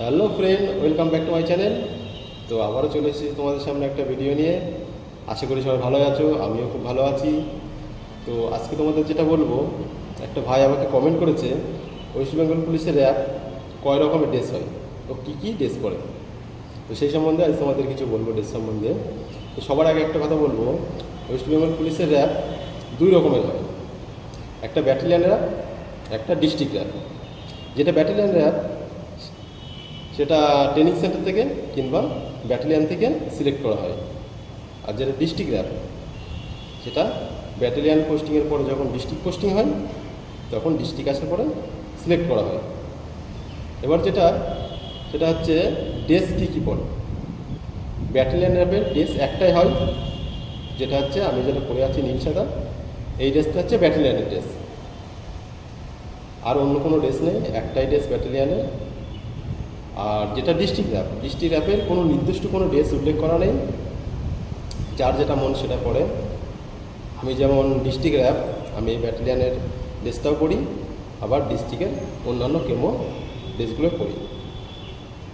Hello friend, welcome back to my channel. তো আবারও চলে এসেছি তোমাদের সামনে একটা ভিডিও নিয়ে। আশা করি সবাই ভালো আছো, আমিও খুব ভালো আছি। তো আজকে তোমাদের যেটা বলব, একটা ভাই আমাকে কমেন্ট করেছে ওয়েস্ট বেঙ্গল পুলিশের অ্যাপ কয় রকমের ড্রেস হয় ও কী কী ড্রেস পরে। তো সেই সম্বন্ধে আজ তোমাদের কিছু বলব ড্রেস সম্বন্ধে। তো সবার আগে একটা কথা বলব ওয়েস্ট বেঙ্গল পুলিশের র্যাপ দুই রকমের হয়। একটা ব্যাটালিয়ান র্যাপ একটা ডিস্ট্রিক্ট র্যাপ যেটা ব্যাটালিয়ান র্যাপ সেটা ট্রেনিং সেন্টার থেকে কিংবা ব্যাটালিয়ান থেকে সিলেক্ট করা হয়। আর যেটা ডিস্ট্রিক্ট র্যাব সেটা ব্যাটালিয়ান পোস্টিংয়ের পরে যখন ডিস্ট্রিক্ট পোস্টিং হয়, তখন ডিস্ট্রিক্ট আসার পরে সিলেক্ট করা হয়। এবার যেটা, সেটা হচ্ছে ড্রেস কী কী পড়ে ব্যাটালিয়ান র্যাবের ড্রেস একটাই হয়, যেটা হচ্ছে আমি যেটা পরে আছি নীল সাদা, এই ড্রেসটা হচ্ছে ব্যাটালিয়ানের ড্রেস আর অন্য কোনো ড্রেস নেই, একটাই ড্রেস ব্যাটালিয়ানের আর যেটা ডিস্ট্রিক্ট র্যাপ ডিস্ট্রিক্ট র্যাপের কোনো নির্দিষ্ট কোনো ড্রেস উল্লেখ করা নেই। যার যেটা মন সেটা পড়ে। আমি যেমন ডিস্ট্রিক্ট র্যাপ আমি এই ব্যাটালিয়ানের ড্রেসটাও পড়ি, আবার ডিস্ট্রিক্টের অন্যান্য কেমো ড্রেসগুলো পড়ি।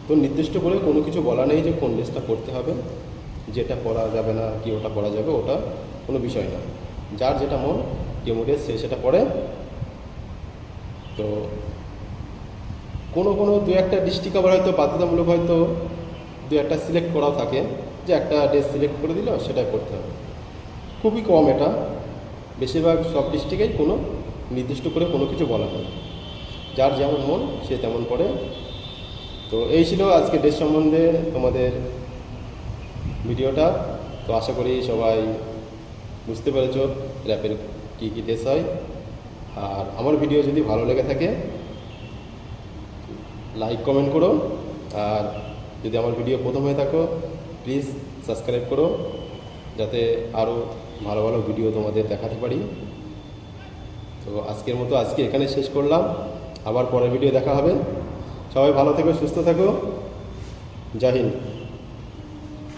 তো নির্দিষ্ট করে কোনো কিছু বলা নেই যে কোন ড্রেসটা পড়তে হবে, যেটা পরা যাবে না, কি ওটা পরা যাবে, ওটা কোনো বিষয় না। যার যেটা মন, কেমো ড্রেস সে সেটা পড়ে। তো কোনো কোনো দু একটা ডিস্ট্রিক্ট আবার হয়তো বাধ্যতামূলক হয়তো দু একটা সিলেক্ট করাও থাকে, যে একটা ড্রেস সিলেক্ট করে দিল সেটাই করতে হবে। খুবই কম এটা। বেশিরভাগ সব ডিস্ট্রিক্টেই কোনো নির্দিষ্ট করে কোনো কিছু বলা হয় যার যেমন মন, সে তেমন পড়ে তো এই ছিল আজকে ড্রেস সম্বন্ধে তোমাদের ভিডিওটা। তো আশা করি সবাই বুঝতে পেরেছ র্যাপের কী কী ড্রেস হয়। আর আমার ভিডিও যদি ভালো লেগে থাকে লাইক কমেন্ট করো। আর যদি আমার ভিডিও প্রথম হয়ে থাকো প্লিজ সাবস্ক্রাইব করো, যাতে আরও ভালো ভালো ভিডিও তোমাদের দেখাতে পারি। তো আজকের মতো আজকে এখানে শেষ করলাম। আবার পরের ভিডিও দেখা হবে। সবাই ভালো থেকো, সুস্থ থাকো। জয়